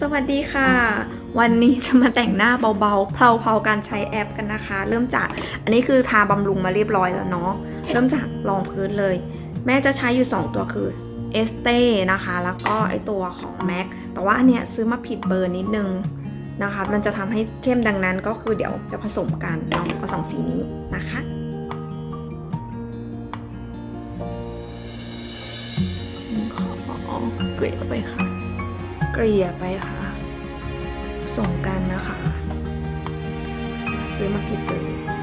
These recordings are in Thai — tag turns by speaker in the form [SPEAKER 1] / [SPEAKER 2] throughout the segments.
[SPEAKER 1] สวัสดีค่ะ วันนี้จะมาแต่งหน้าเบาๆ เพลาๆการใช้แอปกันนะคะ เริ่มจากอันนี้คือทาบำรุงมาเรียบร้อยแล้วเนาะเริ่มจากรองพื้นเลย แม่จะใช้อยู่ 2 ตัวคือเอสเต้นะคะ แล้วก็ไอตัวของ MAC แต่ว่าอันเนี้ยซื้อมาผิดเบอร์นิดนึงนะคะ มันจะทำให้เข้มดังนั้นก็คือเดี๋ยวจะผสมกันเนาะเอาสองสีนี้นะคะขอเกลี่ยไปค่ะ เกลี่ยไปค่ะ ส่งกันนะคะ ซื้อมาผิดเ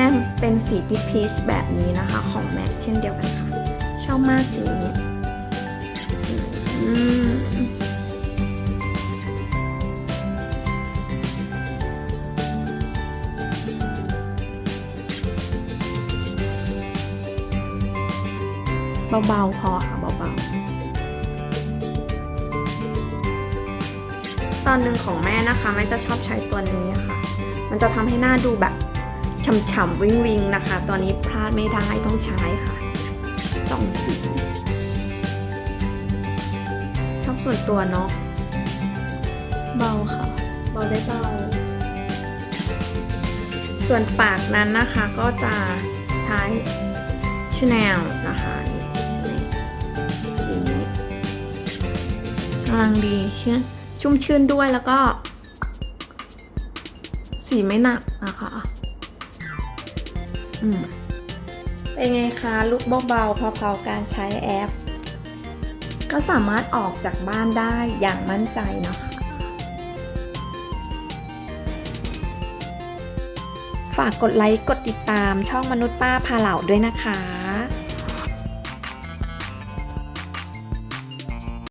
[SPEAKER 1] ลยแอมเป็นสีพีชแบบนี้นะคะ ของแม็กเช่นเดียวกันค่ะ ชอบมากสีนี้เบาๆพอค่ะเบาๆ ตอนหนึ่งของแม่นะคะแม่จะชอบใช้ตัวนี้ค่ะ มันจะทำให้หน้าดูแบบ ฉ่ำๆวิงวิงๆนะคะ ตอนนี้พลาดไม่ได้ต้องใช้ค่ะสองสีชอบส่วนตัวเนาะเบาค่ะ เบาได้เบา ส่วนปากนั้นนะคะก็จะใช้ชแนลนะคะนี่นี่สีนี้กำลังดีเชื่อชุ่มชื่นด้วยแล้วก็ สีไม่หนักนะคะ เป็นไงคะลุกเบาๆเพาๆการใช้แอป ก็สามารถออกจากบ้านได้อย่างมั่นใจนะคะ ฝากกดไลค์กดติดตามช่องมนุษย์ป้าพาเหล่าด้วยนะคะ